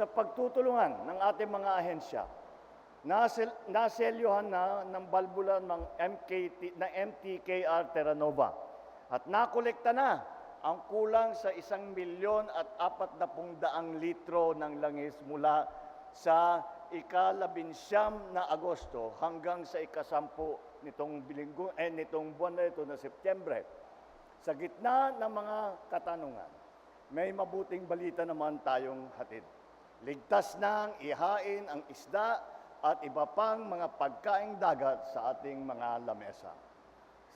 sa pagtutulungan ng ating mga ahensya, nasel, naselyuhan na ng balbula ng MKT, ng MTKR Terranova at nakolekta na ang kulang sa isang milyon at apat na daang litro ng langis mula sa ikalabinsyam na Agosto hanggang sa ikasampu nitong, bilinggo, eh, nitong buwan na ito na Setyembre. Sa gitna ng mga katanungan, may mabuting balita naman tayong hatid. Ligtas nang ihain ang isda at iba pang mga pagkaing dagat sa ating mga lamesa.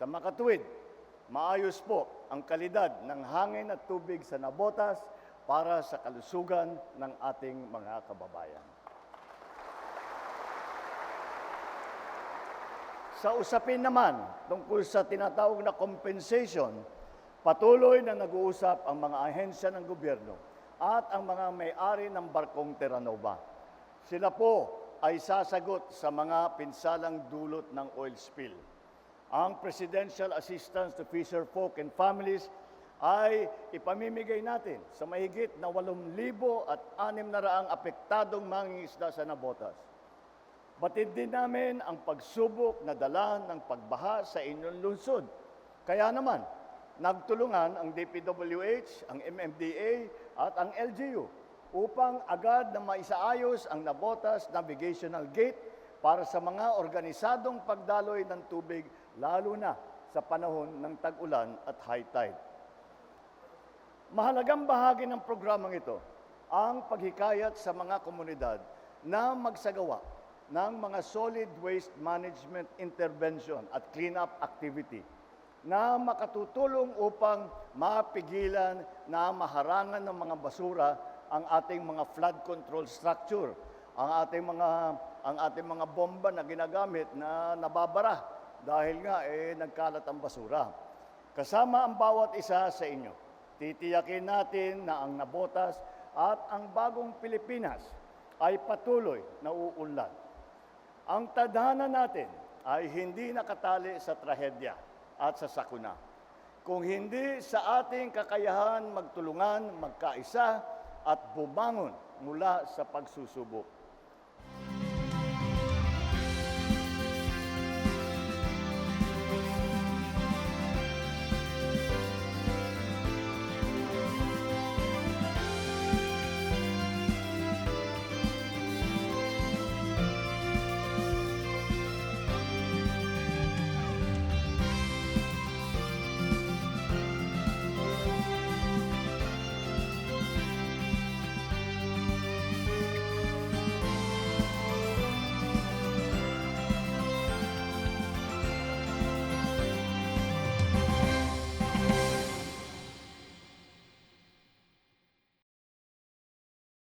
Sa makatuwid, maayos po ang kalidad ng hangin at tubig sa Nabotas para sa kalusugan ng ating mga kababayan. Sa usapin naman tungkol sa tinatawag na compensation, patuloy na nag-uusap ang mga ahensya ng gobyerno at ang mga may-ari ng barkong Terranova. Sila po ay sasagot sa mga pinsalang dulot ng oil spill. Ang Presidential Assistance to Fisher Folk and Families ay ipamimigay natin sa mahigit na 8,000 at 600 apektadong mangingisda sa Nabotas. Batid din namin ang pagsubok na dala ng pagbaha sa inyong lungsod. Kaya naman, nagtulungan ang DPWH, ang MMDA at ang LGU upang agad na maisaayos ang Nabotas Navigational Gate para sa mga organisadong pagdaloy ng tubig lalo na sa panahon ng tag-ulan at high tide. Mahalagang bahagi ng programang ito ang paghikayat sa mga komunidad na magsagawa ng mga solid waste management intervention at cleanup activity na makatutulong upang mapigilan na maharangan ng mga basura ang ating mga flood control structure, ang ating mga ang ating mga bomba na ginagamit na nababara dahil nga eh nagkalat ang basura. Kasama ang bawat isa sa inyo, titiyakin natin na ang nabotas at ang bagong Pilipinas ay patuloy na uunlad. Ang tadhana natin ay hindi nakatali sa trahedya at sa sakuna. Kung hindi sa ating kakayahan magtulungan, magkaisa at bumangon mula sa pagsusubok.